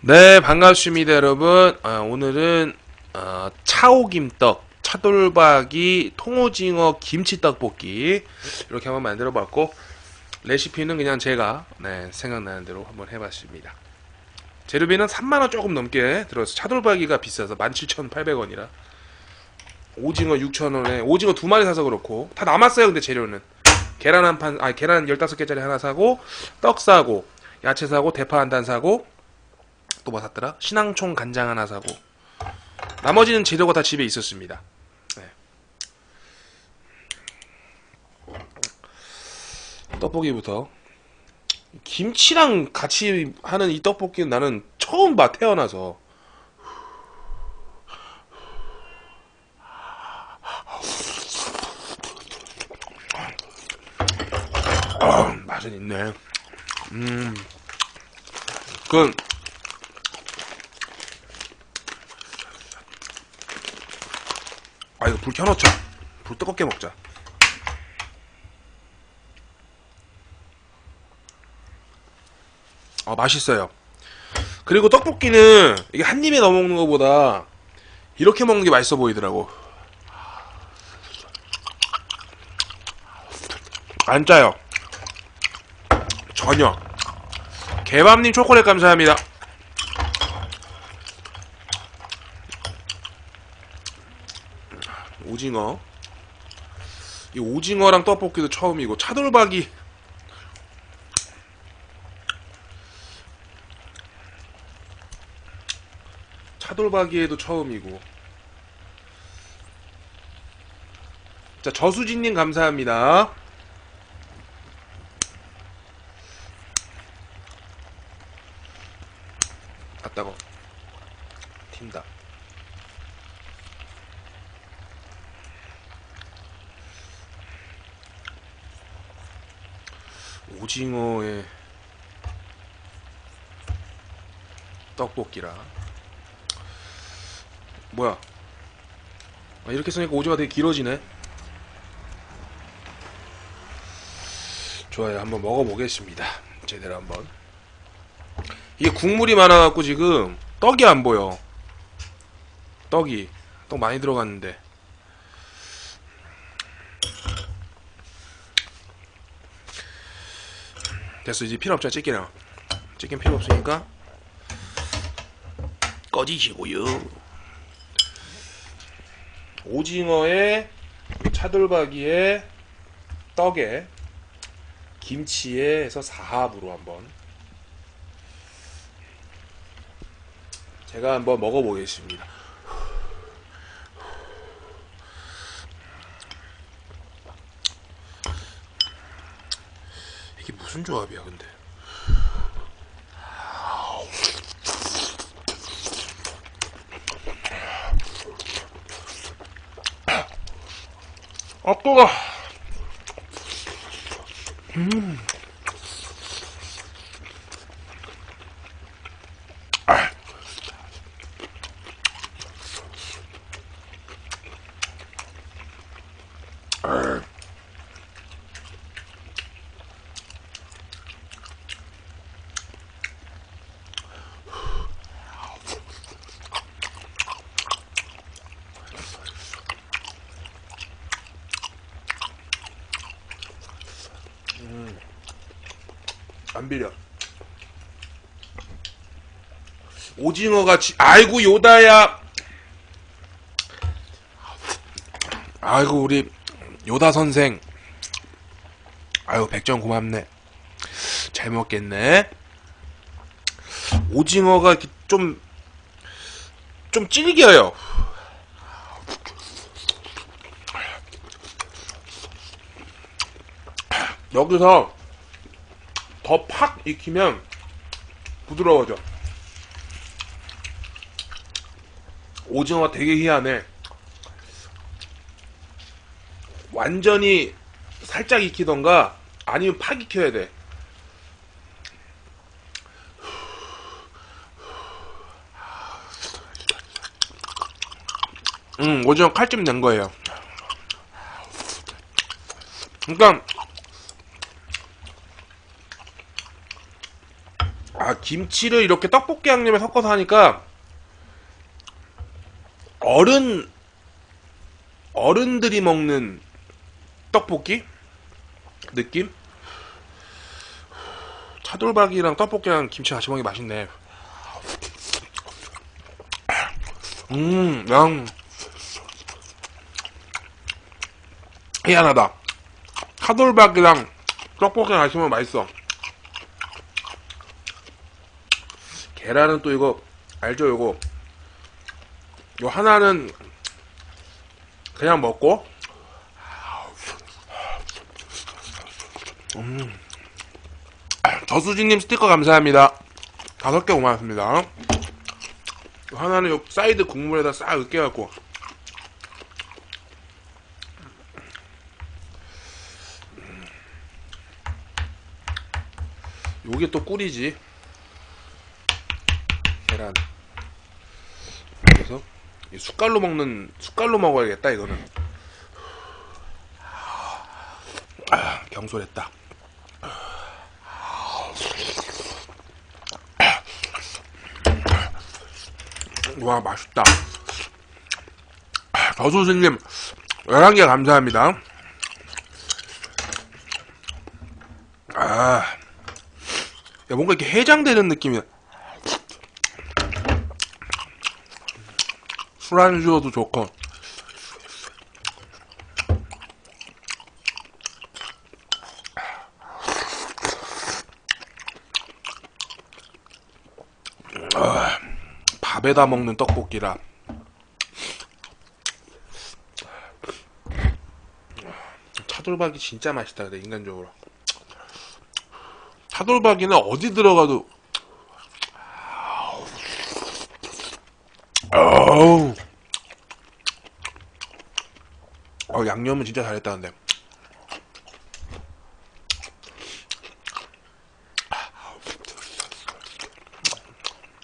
네, 반갑습니다, 여러분. 아, 오늘은 어, 차오김떡, 차돌박이, 통오징어 김치 떡볶이 이렇게 한번 만들어봤고 레시피는 그냥 제가 네, 생각나는 대로 한번 해봤습니다. 재료비는 3만 원 조금 넘게 들어서 차돌박이가 비싸서 17,800원이라 오징어 6,000원에 오징어 두 마리 사서 그렇고 다 남았어요. 근데 재료는 계란 한 판, 아 계란 15개짜리 하나 사고 떡 사고 야채 사고 대파 한 단 사고 또 뭐 샀더라? 신앙총 간장 하나 사고 나머지는 재료가 다 집에 있었습니다. 네. 떡볶이부터 김치랑 같이 하는 이 떡볶이는 나는 처음 봐 태어나서 아, 맛은 있네. 음, 그 불 켜놓자. 불 뜨겁게 먹자. 아 맛있어요. 그리고 떡볶이는 이게 한 입에 넣어 먹는 것보다 이렇게 먹는 게 맛있어 보이더라고. 안 짜요. 전혀. 개밤님 초콜릿 감사합니다 오징어. 이 오징어랑 떡볶이도 처음이고 차돌박이. 차돌박이에도 처음이고. 자 저수진님 감사합니다. 아따고 튄다. 오징어의 떡볶이라 뭐야? 아, 이렇게 쓰니까 오징어가 되게 길어지네. 좋아요. 한번 먹어보겠습니다. 제대로 한번. 이게 국물이 많아갖고 지금 떡이 안 보여. 떡이. 떡 많이 들어갔는데 됐어. 이제 필요 없잖아 찌개랑 찌개는 필요 없으니까. 꺼지시고요. 오징어에 차돌박이에 떡에 김치에 해서 4합으로 한번. 제가 한번 먹어보겠습니다 이게 무슨 조합이야 근데? 아뜨 거안 비려. 오징어가 지... 아이고 요다야. 아이고 우리 요다 선생. 아유 백점 고맙네. 잘 먹겠네. 오징어가 좀 좀 질겨요 여기서 더 팍 익히면 부드러워져. 오징어가 되게 희한해. 완전히 살짝 익히던가 아니면 팍 익혀야 돼. 음, 오징어 칼집 낸 거예요. 그러니까 아 김치를 이렇게 떡볶이 양념에 섞어서 하니까 어른 어른들이 먹는 떡볶이 느낌? 차돌박이랑 떡볶이랑 김치 같이 먹는 게 맛있네. 음, 양 희한하다. 차돌박이랑 떡볶이랑 같이 먹으면 맛있어. 계란은 또 이거 알죠? 이거 요 하나는 그냥 먹고 음. 저수진님 스티커 감사합니다. 다섯 개 고맙습니다. 요 하나는 요 사이드 국물에다 싹 으깨갖고 요게 또 꿀이지. 계란. 그래서 이 숟갈로 먹는 숟갈로 먹어야겠다 이거는. 아, 경솔했다. 와 맛있다. 저수진님 11개 감사합니다. 아, 야 뭔가 이렇게 해장되는 느낌이야. 술안주어도 좋고. 아, 밥에다 먹는 떡볶이라. 차돌박이 진짜 맛있다 그래 인간적으로. 차돌박이는 어디 들어가도 어우 어, 양념은 진짜 잘했다는데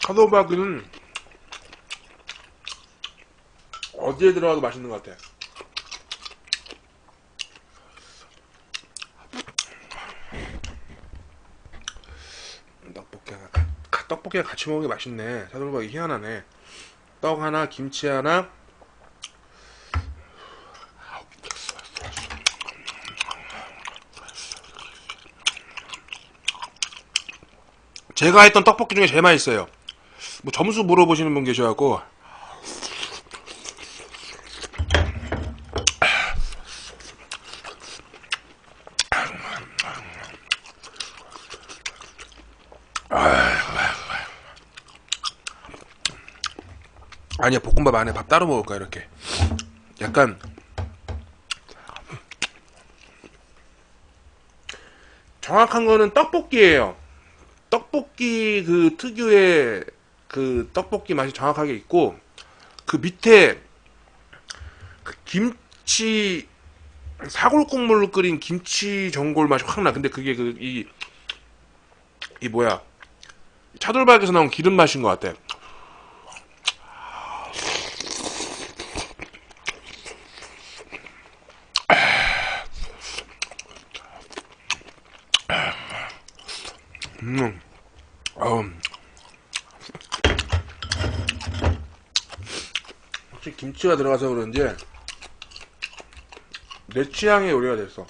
차돌박이는 어디에 들어가도 맛있는 것 같아 떡볶이가 가- 떡볶이가 같이 먹는 게 맛있네. 차돌박이 희한하네. 떡 하나, 김치 하나. 제가 했던 떡볶이 중에 제일 맛있어요. 뭐 점수 물어보시는 분 계셔갖고. 아니야 볶음밥 안에 밥 따로 먹을까 이렇게. 약간. 정확한 거는 떡볶이에요 떡볶이 그 특유의 그 떡볶이 맛이 정확하게 있고 그 밑에 그 김치 사골 국물로 끓인 김치 전골 맛이 확 나. 근데 그게 그 이 이 뭐야 차돌박에서 나온 기름 맛인 것 같아. 음, 어우. 김치가 들어가서 그런지 내 취향의 요리가 됐어.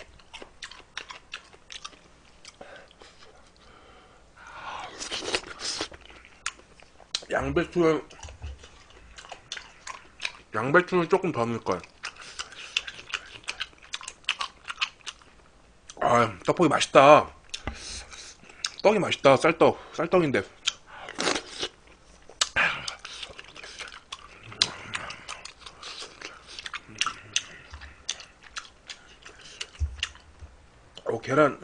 양배추 양배추는 조금 더 넣을 걸. 아, 떡볶이 맛있다. 떡이 맛있다. 쌀떡, 쌀떡인데. 어, 계란.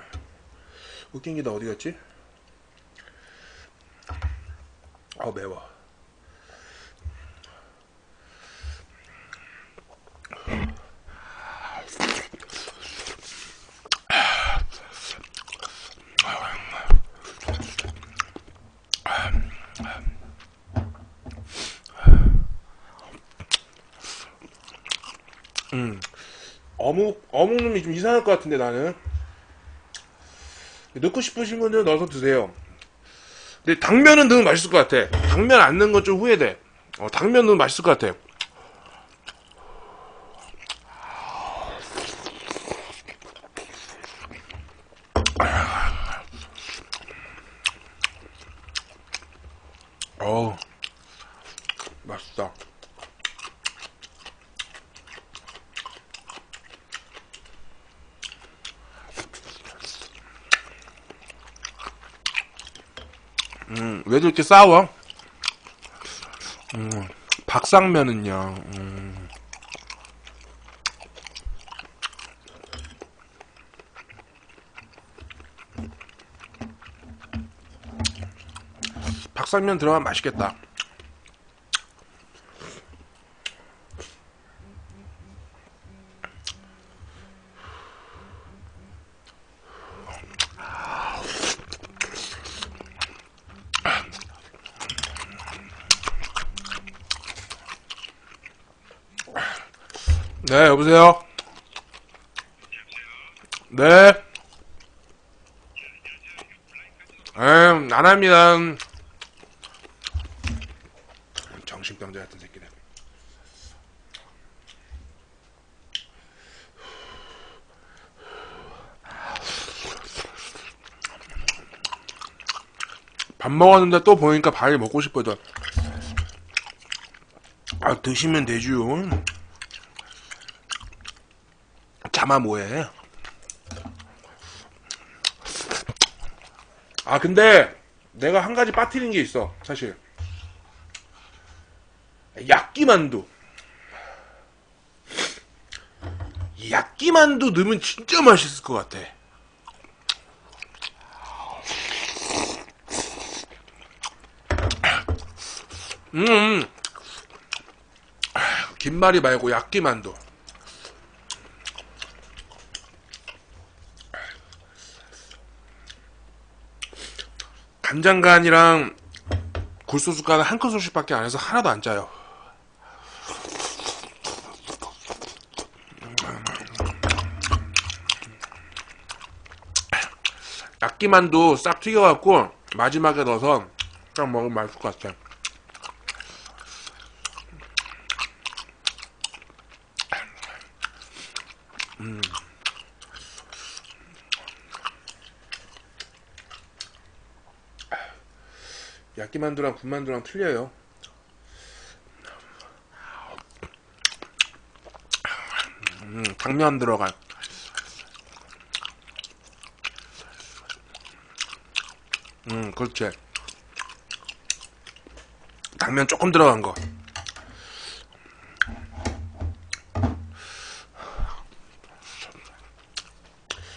나 어디 갔지? 아, 매워. 음. 어묵, 어묵이 좀 이상할 것 같은데, 나는. 넣고 싶으신 분들은 넣어서 드세요. 근데 당면은 넣으면 맛있을 것 같아. 당면 안 넣은 건 좀 후회돼. 어, 당면 넣으면 맛있을 것 같아. 어우, 맛있다. 음, 왜 이렇게 싸워? 음, 박상면은요, 음. 박상면 들어가면 맛있겠다. 네, 여보세요? 네. 음, 안 합니다. 정신병자 같은 새끼들. 밥 먹었는데 또 보니까 밥이 먹고 싶어져. 아, 드시면 되죠. 자마 뭐해? 아 근데 내가 한 가지 빠뜨린 게 있어 사실. 이 야끼만두 넣으면 진짜 맛있을 것 같아. 음 김말이 말고 야끼만두 간장간이랑 굴소스간은 한 큰소씩밖에 안 해서 하나도 안 짜요. 약기만두 싹 튀겨갖고 마지막에 넣어서 딱 먹으면 맛있을 것 같아. 야끼만두랑 군만두랑 틀려요. 음, 당면 안 들어간. 음, 그렇지. 당면 조금 들어간 거.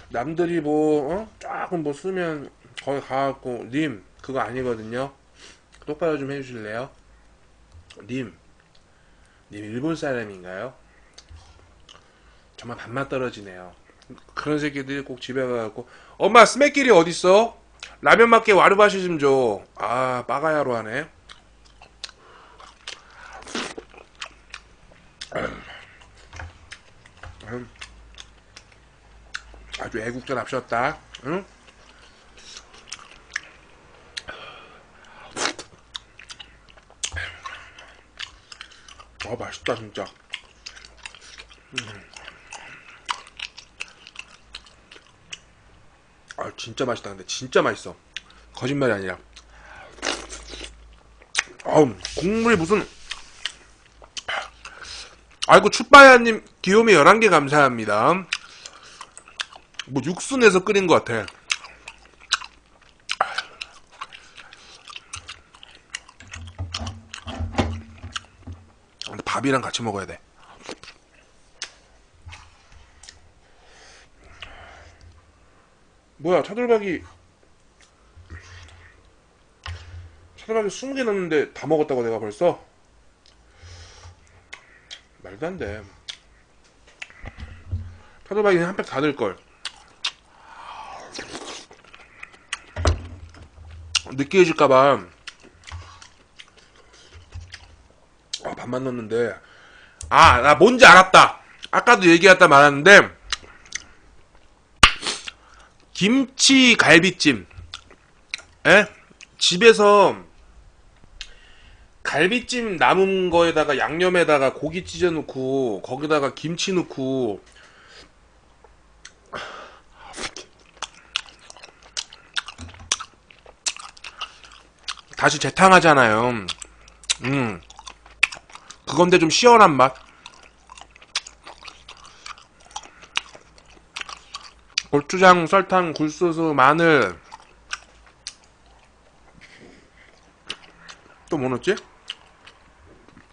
남들이 뭐, 어? 조금 뭐 쓰면 거기 가갖고, 님, 그거 아니거든요. 똑바로 좀 해주실래요? 님, 님 일본 사람인가요? 정말 밥맛 떨어지네요. 그런 새끼들이 꼭 집에 가갖고 엄마 스매끼리 어딨어? 라면 맞게 와르바시 좀 줘. 아 빠가야로 하네. 음. 아주 애국자 납셨다. 응? 아 맛있다 진짜. 음. 아 진짜 맛있다 근데 진짜 맛있어. 거짓말이 아니라. 아우 국물이 무슨 아이고 춥바야님 귀요미 11개 감사합니다. 뭐 육수 내서 끓인 것 같아. 밥이랑 같이 먹어야 돼. 뭐야 차돌박이 차돌박이 20개 넣었는데 다 먹었다고 내가 벌써? 말도 안 돼. 차돌박이는 한팩 다 넣을걸. 느끼해질까봐 넣었는데 아 나 뭔지 알았다 아까도 얘기했다 말았는데 김치 갈비찜 에? 집에서 갈비찜 남은 거에다가 양념에다가 고기 찢어 넣고 거기다가 김치 넣고 다시 재탕하잖아요. 음. 그건데 좀 시원한 맛. 고추장, 설탕, 굴소스, 마늘. 또 뭐 넣었지?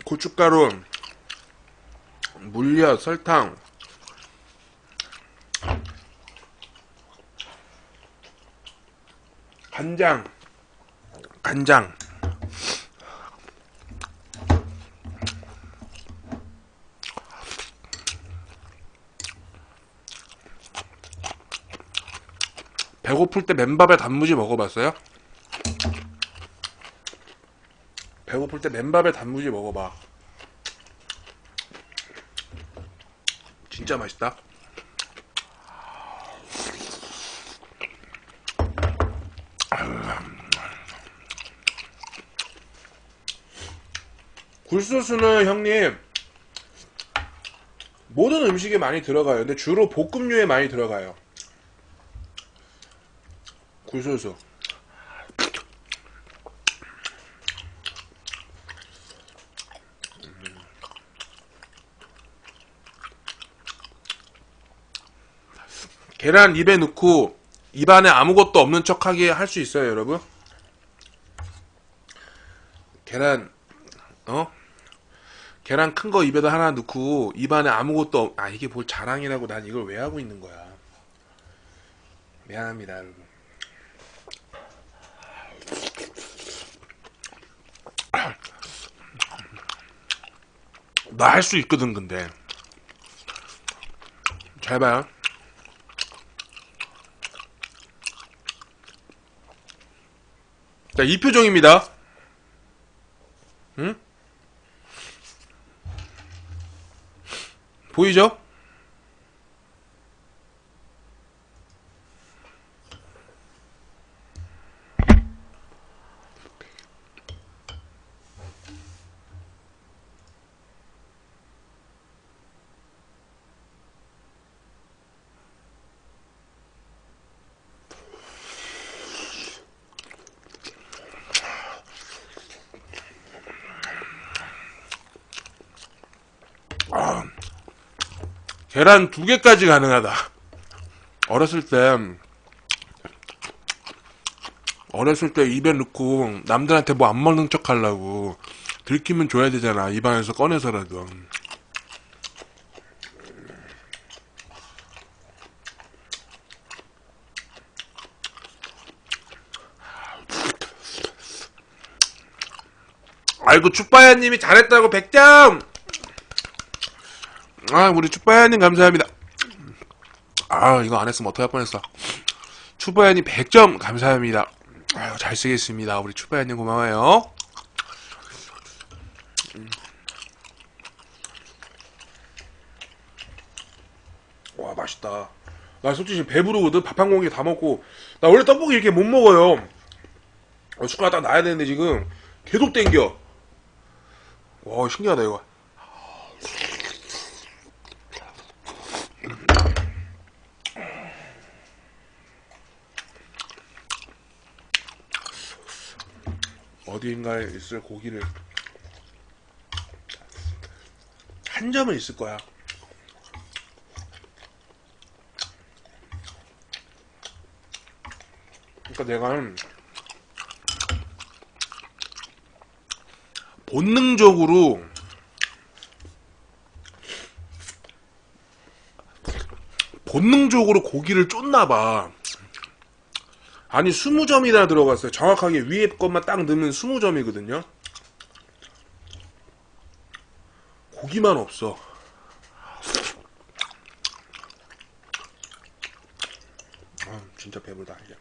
고춧가루, 물엿, 설탕. 간장. 간장. 배고플 때 맨밥에 단무지 먹어봤어요? 배고플 때 맨밥에 단무지 먹어봐. 진짜 맛있다. 굴소스는 형님 모든 음식에 많이 들어가요. 근데 주로 볶음류에 많이 들어가요. 굴소스. 계란 입에 넣고 입안에 아무것도 없는 척하게 할 수 있어요, 여러분. 계란 어? 계란 큰 거 입에다 하나 넣고 입안에 아무것도 없... 아 이게 뭘 자랑이라고 난 이걸 왜 하고 있는 거야. 미안합니다, 여러분. 나 할 수 있거든, 근데. 잘 봐요. 자, 이 표정입니다. 응? 보이죠? 계란 두 개까지 가능하다. 어렸을 때 어렸을 때 입에 넣고 남들한테 뭐 안 먹는 척 하려고 들키면 줘야 되잖아. 입안에서 꺼내서라도. 아이고 축바야님이 잘했다고 100점! 아, 우리 추바야님 감사합니다. 아, 이거 안 했으면 어떡할 뻔했어. 추바야님 100점 감사합니다. 아유, 잘 쓰겠습니다. 우리 추바야님 고마워요. 음. 와, 맛있다. 나 솔직히 배부르거든. 밥 한 공기 다 먹고. 나 원래 떡볶이 이렇게 못 먹어요. 어, 숟가락 딱 놔야 되는데 지금 계속 땡겨. 와, 신기하다, 이거. 어디인가에 있을 고기를 한 점은 있을 거야. 그러니까 내가 본능적으로 본능적으로 고기를 쫓나 봐. 아니 20점이나 들어갔어요. 정확하게 위에 것만 딱 넣으면 20점이거든요. 고기만 없어. 아, 진짜 배불다 이제.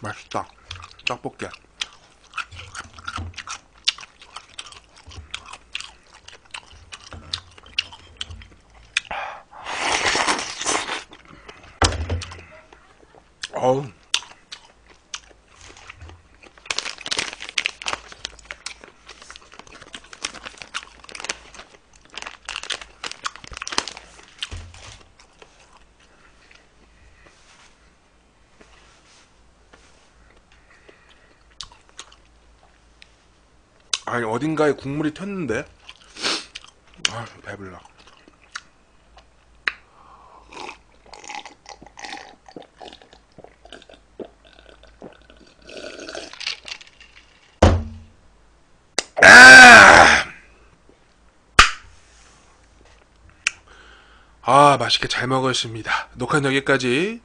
맛있다. 떡볶이. 어우. 아니 어딘가에 국물이 튀었는데 아 배불러 맛있게 잘 먹었습니다. 녹화는 여기까지